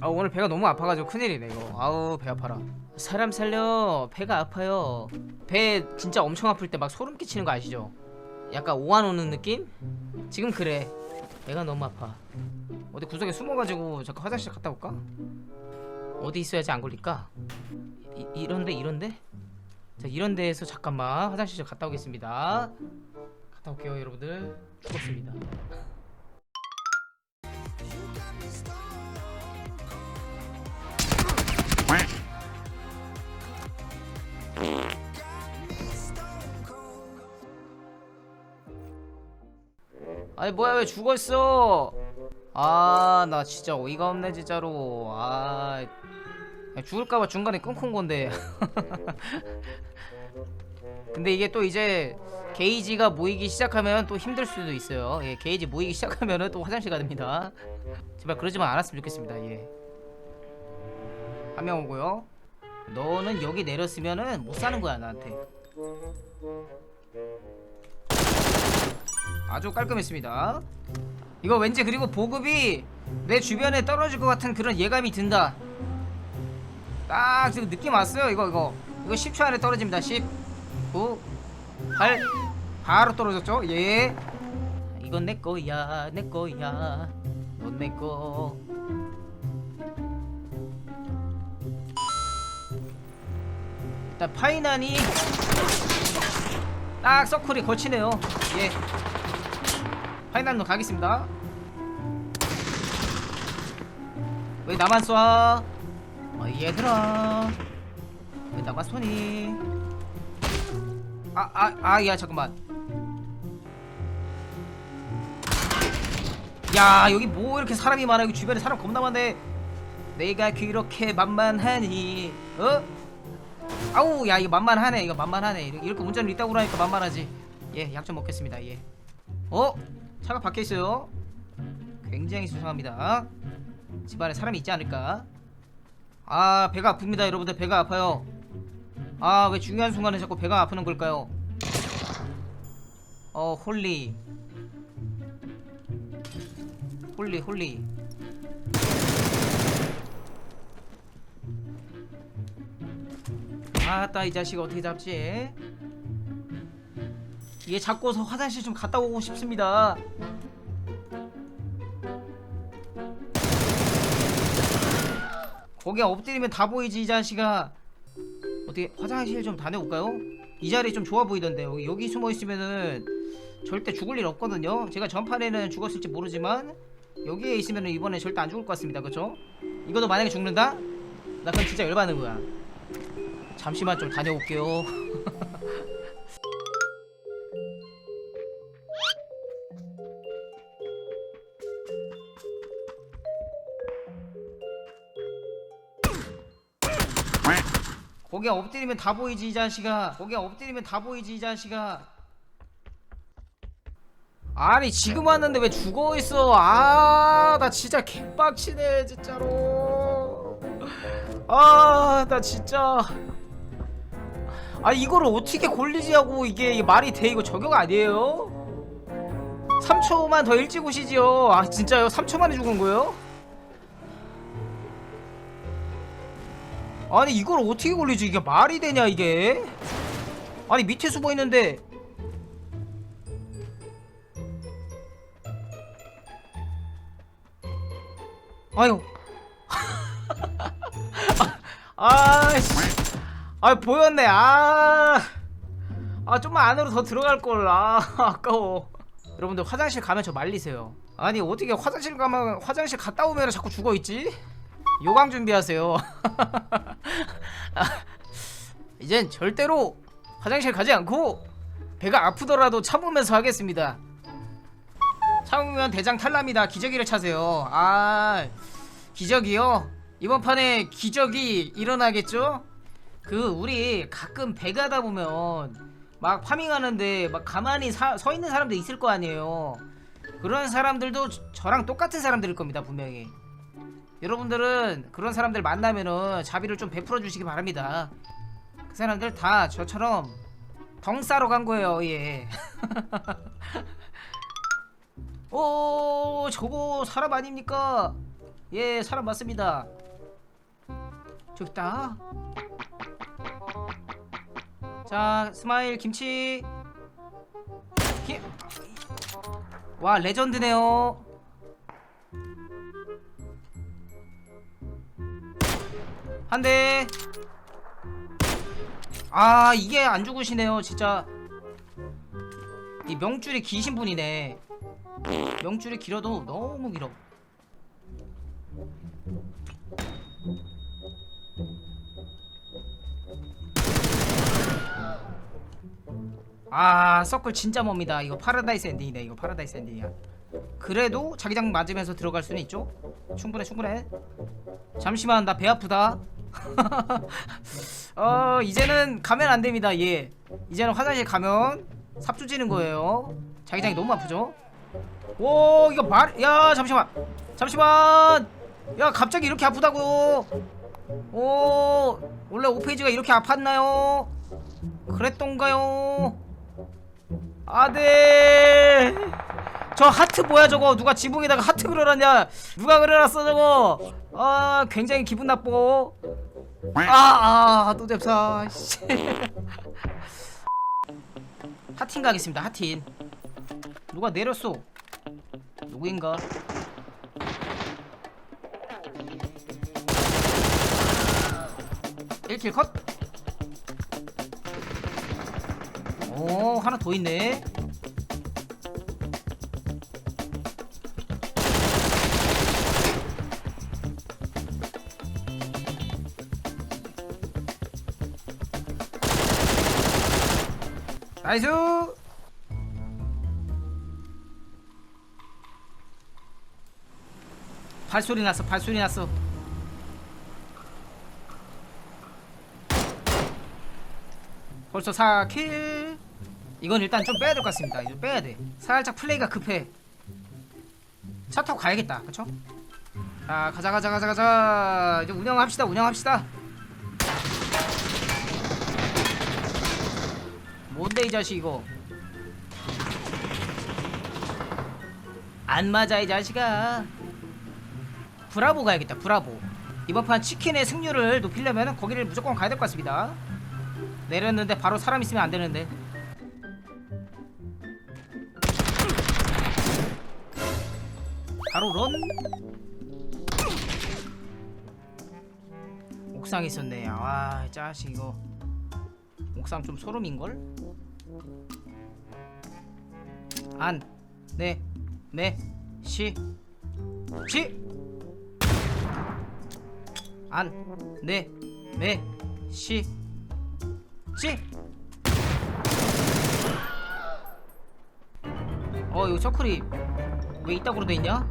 아 오늘 배가 너무 아파가지고 큰일이네 이거 아우 배 아파라 사람 살려 배가 아파요 배 진짜 엄청 아플 때 막 소름 끼치는 거 아시죠? 약간 오한 오는 느낌? 지금 그래 배가 너무 아파 어디 구석에 숨어가지고 잠깐 화장실 갔다 올까? 어디 있어야지 안 걸릴까? 이, 이런데 이런데? 자 이런 데에서 잠깐만 화장실 좀 갔다 오겠습니다 갔다 올게요 여러분들 죽었습니다 아니 뭐야 왜 죽었어? 아 나 진짜 어이가 없네 진짜로. 아 죽을까봐 중간에 온 건데. 근데 이게 또 이제 게이지가 모이기 시작하면 또 힘들 수도 있어요. 예 게이지 모이기 시작하면은 또 화장실 가야 됩니다. 제발 그러지만 않았으면 좋겠습니다. 예 한 명 오고요. 너는 여기 내렸으면은 못 사는 거야 나한테 아주 깔끔했습니다. 이거 왠지 그리고 보급이 내 주변에 떨어질 것 같은 그런 예감이 든다. 딱 지금 느낌 왔어요. 이거 이거 이거 10초 안에 떨어집니다. 10, 9, 8 바로 떨어졌죠? 예. 이건 내 거야, 내 거야. 넌 내 거. 일단 파이난이 딱 서클이 걸치네요. 예. 파이널로 가겠습니다. 왜 나만 쏴? 어, 얘들아. 왜 나만 쏘니? 아, 아, 아, 야, 잠깐만. 야, 여기 뭐 이렇게 사람이 많아? 여기 주변에 사람 겁나 많네. 내가 그렇게 만만하니, 어? 아우, 야, 이거 만만하네. 이거 만만하네. 이렇게 운전을 있다고 그러니까 만만하지. 예, 약 좀 먹겠습니다. 예. 어? 차가 밖에 있어요. 굉장히 수상합니다. 집안에 사람이 있지 않을까? 아 배가 아픕니다 여러분들 배가 아파요. 아 왜 중요한 순간에 자꾸 배가 아프는 걸까요? 어 홀리 홀리 홀리 아따 이 자식 어떻게 잡지? 얘 잡고서 화장실 좀 갔다 오고 싶습니다. 거기에 엎드리면 다 보이지 이 자식아. 어떻게 화장실 좀 다녀올까요? 이 자리 좀 좋아 보이던데 여기, 여기 숨어 있으면은 절대 죽을 일 없거든요. 제가 전판에는 죽었을지 모르지만 여기에 있으면은 이번에 절대 안 죽을 것 같습니다. 그렇죠? 이것도 만약에 죽는다? 나 그럼 진짜 열받는 거야. 잠시만 좀 다녀올게요. 거기에 엎드리면 다 보이지 이 자식아. 거기에 엎드리면 다 보이지 이 자식아. 아니 지금 왔는데 왜 죽어있어? 아나 진짜 개빡치네 진짜로. 아 나 진짜. 아 이거를 어떻게 골리지 하고 이게, 이게 말이 돼? 이거 저격 아니에요? 3초만 더 일찍 오시지요. 아 진짜요? 3초 만에 죽은 거예요? 아니 이걸 어떻게 걸리지? 이게 말이 되냐 이게? 아니 밑에 숨어 있는데. 아유. 아씨. 아 보였네. 아, 아 좀만 안으로 더 들어갈 걸 아 아까워. 여러분들 화장실 가면 저 말리세요. 아니 어떻게 화장실 가면 화장실 갔다 오면 자꾸 죽어 있지? 요강 준비하세요. 아, 이젠 절대로 화장실 가지 않고 배가 아프더라도 참으면서 하겠습니다. 참으면 대장 탈납니다. 기저귀를 차세요. 아, 기적이요? 이번 판에 기적이 일어나겠죠? 그 우리 가끔 배 가다 보면 막 파밍하는데 막 가만히 사, 서 있는 사람도 있을 거 아니에요. 그런 사람들도 저- 저랑 똑같은 사람들일 겁니다 분명히. 여러분들은 그런 사람들 만나면은 자비를 좀 베풀어 주시기 바랍니다. 그 사람들 다 저처럼 덩 싸러 간 거예요, 예. 오, 저거 사람 아닙니까? 예 사람 맞습니다 있다 자 스마일 김치 김... 와 레전드네요 한대. 아 이게 안 죽으시네요 진짜. 이 명줄이 기신 분이네. 명줄이 길어도 너무 길어. 아 서클 진짜 멉니다. 이거 파라다이스 엔딩이네 이거 파라다이스 엔딩이야. 그래도 자기장 맞으면서 들어갈 수는 있죠? 충분해 충분해. 잠시만 나 배 아프다 어 이제는 가면 안 됩니다. 예. 이제는 화장실 가면 삽주지는 거예요. 자기장이 너무 아프죠? 오 이거 말야 잠시만. 잠시만. 야 갑자기 이렇게 아프다고. 오 원래 5페이지가 이렇게 아팠나요? 그랬던가요? 아네 저 하트 뭐야 저거? 누가 지붕에다가 하트 그려놨냐? 누가 그려놨어 저거? 아 굉장히 기분 나빠. 아아또 씨. 하틴 가겠습니다 하틴 누가 내렸어? 누구인가? 일킬 컷. 오 하나 더 있네. 나이스. 발소리 났어 발소리 났어. 벌써 4킬. 이건 일단 좀 빼야 될 것 같습니다. 이제 빼야 돼. 살짝 플레이가 급해. 차 타고 가야겠다. 그쵸? 자 가자 가자 가자 가자. 이제 운영합시다 운영합시다 이 자식 이거 안 맞아 이 자식아. 브라보 가야겠다 브라보. 이번 판 치킨의 승률을 높이려면 거기를 무조건 가야 될 것 같습니다. 내렸는데 바로 사람 있으면 안 되는데. 바로 런. 옥상에 있었네. 아 짜식 이거. 옥상 좀 소름인걸 안, 네, 네, 시, 시, 안, 네, 네, 시, 시. 어, 이거 서클이 왜 이따구로 돼 있냐?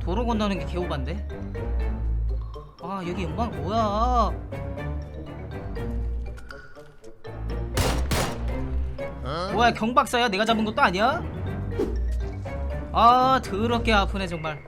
도로 건너는 게 개오반데? 아, 여기 연방 뭐야? 뭐야 경박사야? 내가 잡은 것도 아니야? 아 더럽게 아프네 정말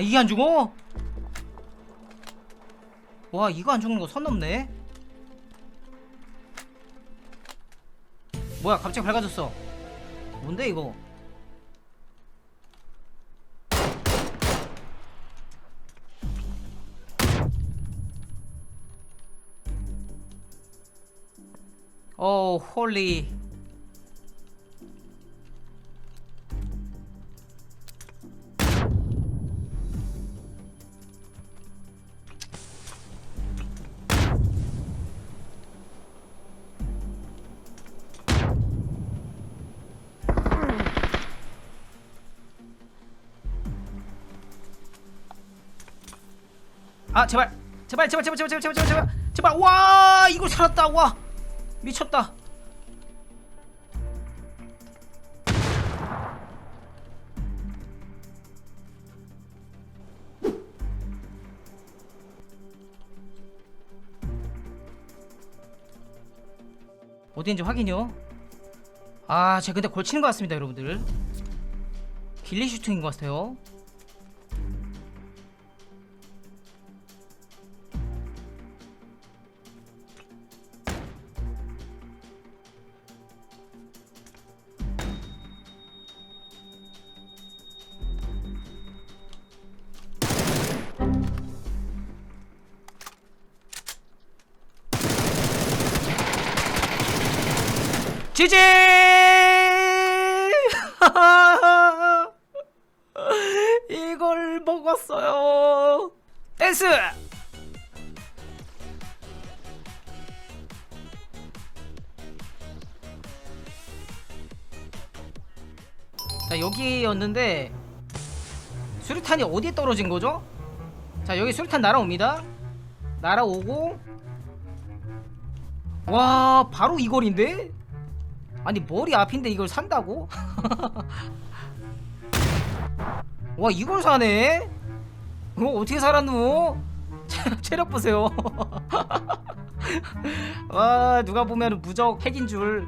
아 이게 안 죽어? 와 이거 안 죽는 거 선 넘네. 뭐야 갑자기 밝아졌어. 뭔데 이거? 오 홀리 아 제발. 제발 제발 제발 제발 제발 제발 제발. 제발. 와 이거 살았다. 와. 미쳤다. 어디인지 확인요. 아 제가 근데 골치는 것 같습니다 여러분들. 길리슈팅인 것 같아요. 지지! 이걸 먹었어요. 댄스! 자 여기였는데 수류탄이 어디에 떨어진 거죠? 자 여기 수류탄 날아옵니다. 날아오고 와 바로 이 거리인데? 아니 머리 앞인데 이걸 산다고? 와 이걸 사네? 어 어떻게 살았노? 체력 보세요 와 누가 보면 무적 핵인 줄